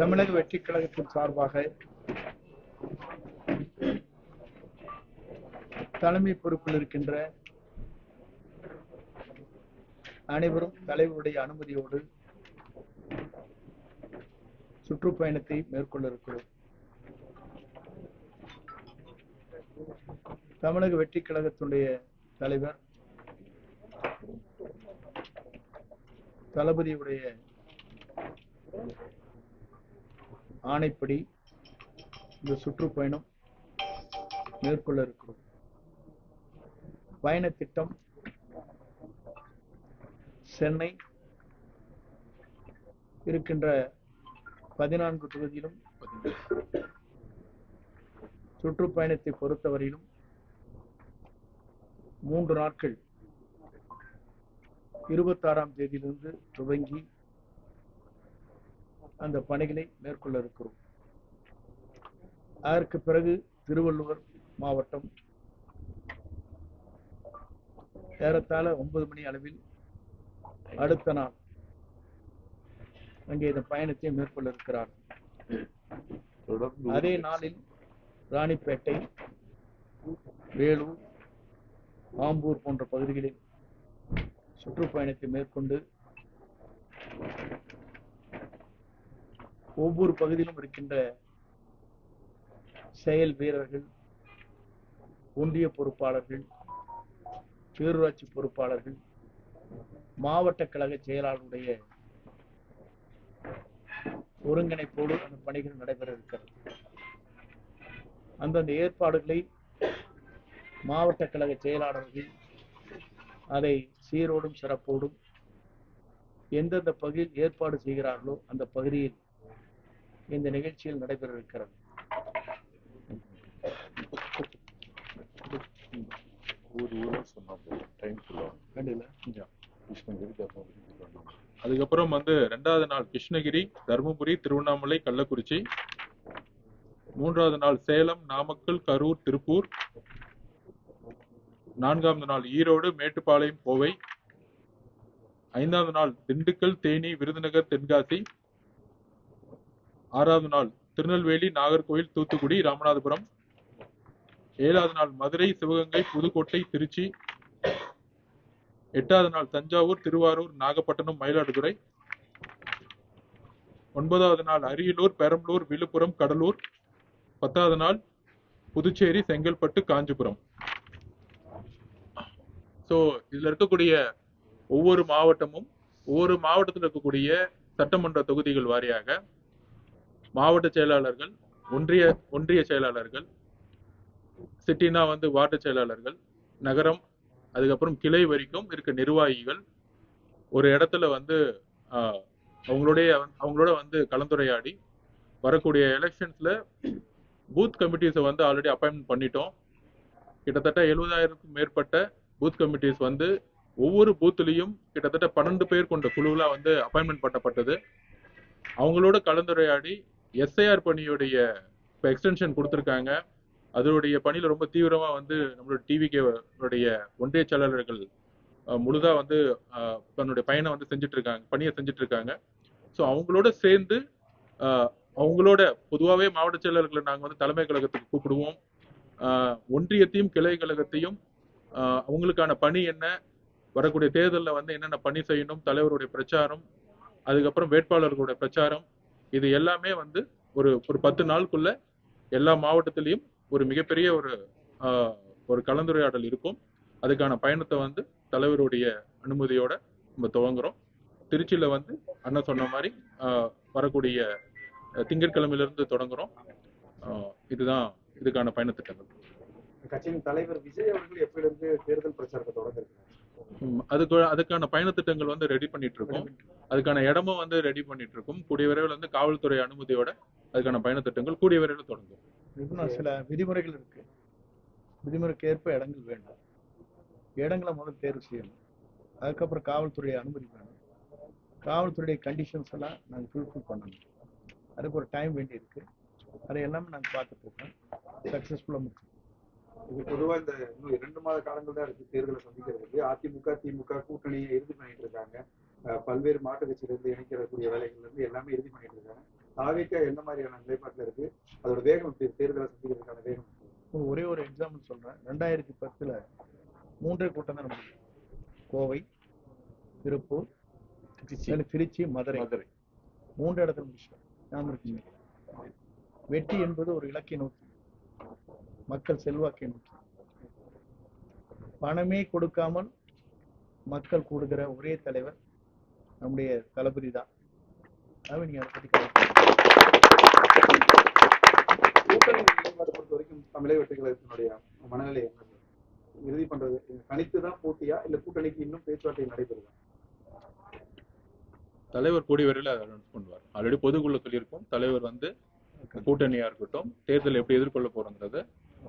தமிழக வெற்றி கழகத்தின் சார்பாக தலைமை பொறுப்பில் இருக்கின்ற அனைவரும் தலைவருடைய அனுமதியோடு சுற்றுப்பயணத்தை மேற்கொள்ள இருக்கிறோம். தமிழக வெற்றி கழகத்துடைய தலைவர் தளபதியுடைய ஆணைப்படி இந்த சுற்றுப்பயணம் மேற்கொள்ள இருக்கிறோம். பயண திட்டம் சென்னை இருக்கின்ற பதினான்கு தொகுதியிலும் சுற்றுப்பயணத்தை பொறுத்தவரையிலும் மூன்று நாட்கள் இருபத்தாறாம் தேதியிலிருந்து துவங்கி அந்த பணிகளை மேற்கொள்ள இருக்கிறோம். அதற்கு பிறகு திருவள்ளுவர் மாவட்டம் ஏறத்தாழ ஒன்பது மணி அளவில் அடுத்த நாள் அங்கே இந்த பயணத்தை மேற்கொள்ள இருக்கிறார். அதே நாளில் ராணிப்பேட்டை வேலூர் ஆம்பூர் போன்ற பகுதிகளில் சுற்றுப்பயணத்தை மேற்கொண்டு ஒவ்வொரு பகுதியிலும் இருக்கின்ற செயல் வீரர்கள் ஒன்றிய பொறுப்பாளர்கள் பேரூராட்சி பொறுப்பாளர்கள் மாவட்ட கழக செயலாளருடைய ஒருங்கிணைப்போடு அந்த பணிகள் நடைபெற இருக்கிறது. அந்தந்த ஏற்பாடுகளை மாவட்ட கழக செயலாளர்கள் அதை சீரோடும் சிறப்போடும் எந்தெந்த பகுதியில் ஏற்பாடு செய்கிறார்களோ அந்த பகுதியில் இந்த நிகழ்ச்சியில் நடைபெற இருக்கிறது அதுக்கப்புறம் வந்து ரெண்டாவது நாள் கிருஷ்ணகிரி தருமபுரி திருவண்ணாமலை கள்ளக்குறிச்சி. மூன்றாவது நாள் சேலம் நாமக்கல் கரூர் திருப்பூர். நான்காவது நாள் ஈரோடு மேட்டுப்பாளையம் கோவை. ஐந்தாவது நாள் திண்டுக்கல் தேனி விருதுநகர் தென்காசி. ஆறாவது நாள் திருநெல்வேலி நாகர்கோவில் தூத்துக்குடி ராமநாதபுரம். ஏழாவது நாள் மதுரை சிவகங்கை புதுக்கோட்டை திருச்சி. எட்டாவது நாள் தஞ்சாவூர் திருவாரூர் நாகப்பட்டினம் மயிலாடுதுறை. ஒன்பதாவது நாள் அரியலூர் பெரம்பலூர் விழுப்புரம் கடலூர். பத்தாவது நாள் புதுச்சேரி செங்கல்பட்டு காஞ்சிபுரம். ஸோ இதுல இருக்கக்கூடிய ஒவ்வொரு மாவட்டமும் ஒவ்வொரு மாவட்டத்தில் இருக்கக்கூடிய சட்டமன்ற தொகுதிகள் வாரியாக மாவட்ட செயலாளர்கள் ஒன்றிய ஒன்றிய செயலாளர்கள் சிட்டினா வந்து வார்டு செயலாளர்கள் நகரம் அதுக்கப்புறம் கிளை வரைக்கும் இருக்க நிர்வாகிகள் ஒரு இடத்துல வந்து அவங்களுடைய அவங்களோட வந்து கலந்துரையாடி வரக்கூடிய எலெக்ஷன்ஸ்ல பூத் கமிட்டிஸை வந்து ஆல்ரெடி அப்பாயின்மெண்ட் பண்ணிட்டோம். கிட்டத்தட்ட எழுபதாயிரத்துக்கும் மேற்பட்ட பூத் கமிட்டிஸ் வந்து ஒவ்வொரு பூத்துலேயும் கிட்டத்தட்ட பன்னெண்டு பேர் கொண்ட குழுவில் வந்து அப்பாயின்மெண்ட் பண்ணப்பட்டது. அவங்களோட கலந்துரையாடி எஸ்ஐஆர் பணியுடைய இப்போ எக்ஸ்டென்ஷன் கொடுத்துருக்காங்க. அதனுடைய பணியில் ரொம்ப தீவிரமாக வந்து நம்மளோட டிவிகேடைய ஒன்றிய செயலாளர்கள் முழுதாக வந்து தன்னுடைய பயணம் வந்து செஞ்சுட்டு இருக்காங்க பணியை செஞ்சுட்டு இருக்காங்க ஸோ அவங்களோட சேர்ந்து அவங்களோட பொதுவாகவே மாவட்ட செயலாளர்களை நாங்கள் வந்து தலைமை கழகத்துக்கு கூப்பிடுவோம். ஒன்றியத்தையும் கிளை கழகத்தையும் அவங்களுக்கான பணி என்ன வரக்கூடிய தேர்தலில் வந்து என்னென்ன பணி செய்யணும் தலைவருடைய பிரச்சாரம் அதுக்கப்புறம் வேட்பாளர்களுடைய பிரச்சாரம் இது எல்லாமே வந்து ஒரு ஒரு பத்து நாளுக்குள்ள எல்லா மாவட்டத்திலையும் ஒரு மிகப்பெரிய ஒரு ஒரு கலந்துரையாடல் இருக்கும். அதுக்கான பயணத்தை வந்து தலைவருடைய அனுமதியோட நம்ம துவங்குறோம். திருச்சியில வந்து அண்ணன் சொன்ன மாதிரி ஆஹ், வரக்கூடிய திங்கட்கிழமையிலிருந்து தொடங்குறோம். ஆஹ், இதுதான் இதுக்கான பயணத்திட்டங்கள். கட்சியின் தலைவர் விஜய் அவர்கள் எப்படிலிருந்து தேர்தல் பிரச்சாரத்தை தொடங்கிருக்காங்க அதுக்கு அதுக்கான பயண திட்டங்கள் வந்து ரெடி பண்ணிட்டு இருக்கோம் அதுக்கான இடமும் வந்து ரெடி பண்ணிட்டு இருக்கோம் கூடிய விரைவில் வந்து காவல்துறை அனுமதியோட அதுக்கான பயண திட்டங்கள் கூடிய விரைவில் தொடங்கும் சில விதிமுறைகள் இருக்கு. விதிமுறைக்கு ஏற்ப இடங்கள் வேண்டும். இடங்களை முதல்ல தேர்வு செய்யணும். அதுக்கப்புறம் காவல்துறை அனுமதி வேணும். காவல்துறை கண்டிஷன்ஸ் எல்லாம் நாங்கள் ஃபுல்ஃபில் பண்ணணும். அதுக்கு ஒரு டைம் வேண்டி இருக்கு அதை எல்லாமே நாங்கள் பார்த்துட்டு இருக்கோம். சக்ஸஸ்ஃபுல்லாக முடிச்சு இது பொதுவா இந்த இன்னும் இரண்டு மாத காலங்கள் தான் இருக்கு தேர்தலை சந்திக்கிறதுக்கு. அதிமுக திமுக கூட்டணியை இறுதி பண்ணிட்டு இருக்காங்க. பல்வேறு மாட்டு கட்சியில இருந்து இணைக்கிறக்கூடிய வேலைகள்ல இருந்து எல்லாமே இறுதி பண்ணிட்டு இருக்காங்க. தாவிக்க எந்த மாதிரியான நிலைப்பாட்டுல இருக்கு? அதோட வேகம்? தேர்தலை சந்திக்கிறதுக்கான வேகம்? ஒரு- ஒரே ஒரு எக்ஸாம்பிள் சொல்றேன். ரெண்டாயிரத்தி பத்துல மூன்றே கூட்டம் தான் நடந்தது. கோவை திருப்பூர் திருச்சி. மதுரை. மதுரை. மூன்று இடத்துல முடிச்சிட்டோம். வெற்றி என்பது ஒரு இலக்கை நோக்கி மக்கள் செல்வாக்கை நோக்கி. பணமே கொடுக்காமல் மக்கள் கூடுகிற ஒரே தலைவர் நம்முடைய தளபதி தான். அதை. கூட்டணி பொறுத்த வரைக்கும் தமிழக மனநிலை இறுதி பண்றது தனித்து தான் போட்டியா? இல்ல கூட்டணிக்கு இன்னும் பேச்சுவார்த்தை நடைபெறுதா? தலைவர் கூடிய விரைவில் அதை அனௌன்ஸ் பண்ணுவார். ஆல்ரெடி பொதுக்குள்ள சொல்லியிருக்கோம். தலைவர் வந்து கூட்டணியா இருக்கட்டும் தேர்தல் எப்படி எதிர்கொள்ள போறோங்கிறத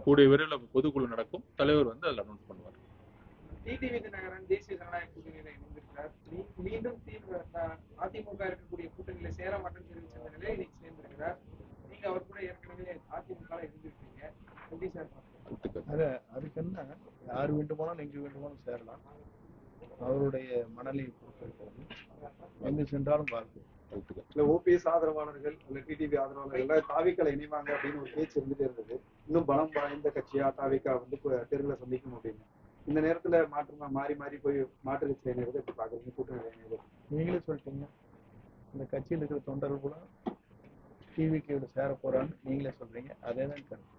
கூடிய விரைவில் பொதுக்குழு நடக்கும். தலைவர் வந்து அதில் அனௌன்ஸ் பண்ணுவார். டிடிவி தினகரன் தேசிய ஜனநாயக கூட்டணியில இணைந்திருக்கிறார். மீண்டும் தீவிர அதிமுக இருக்கக்கூடிய கூட்டணியில சேர மாட்டேன்னு தெரிவிச்ச நிலையில இன்னைக்கு சேர்ந்திருக்கிறார். நீங்க அவர் கூட ஏற்கனவே அதிமுக இருந்திருக்கீங்க. எப்படி சார். அது அதுக்கு என்ன? யார் வேண்டுமானாலும் எங்கு வேண்டுமானாலும் சேரலாம். அவருடைய மனநிலையை பொறுத்திருக்கிறது. எங்கு சென்றாலும் வாழ்க்கை இல்ல ஓபிஎஸ் ஆதரவாளர்கள் இல்ல டிடிவி ஆதரவாளர்கள் எல்லாம் தாவிக்கல இணைவாங்க அப்படின்னு ஒரு பேச்சு இருந்துட்டே இருந்தது. இன்னும் பலம் வாய்ந்த கட்சியா தாவிக்கா வந்து தேர்தலை சந்திக்கும் அப்படின்னு இந்த நேரத்துல மாற்று மாறி மாறி போய் மாற்று கட்சியில இணைவது எப்படி பாக்குறீங்க? கூட்டணி இணைவது நீங்களே சொல்லிட்டீங்க. இந்த கட்சியில் இருக்கிற தொண்டர்கள் கூட டிவிக்கு சேர போறான்னு நீங்களே சொல்றீங்க. அதே தான் கருத்து.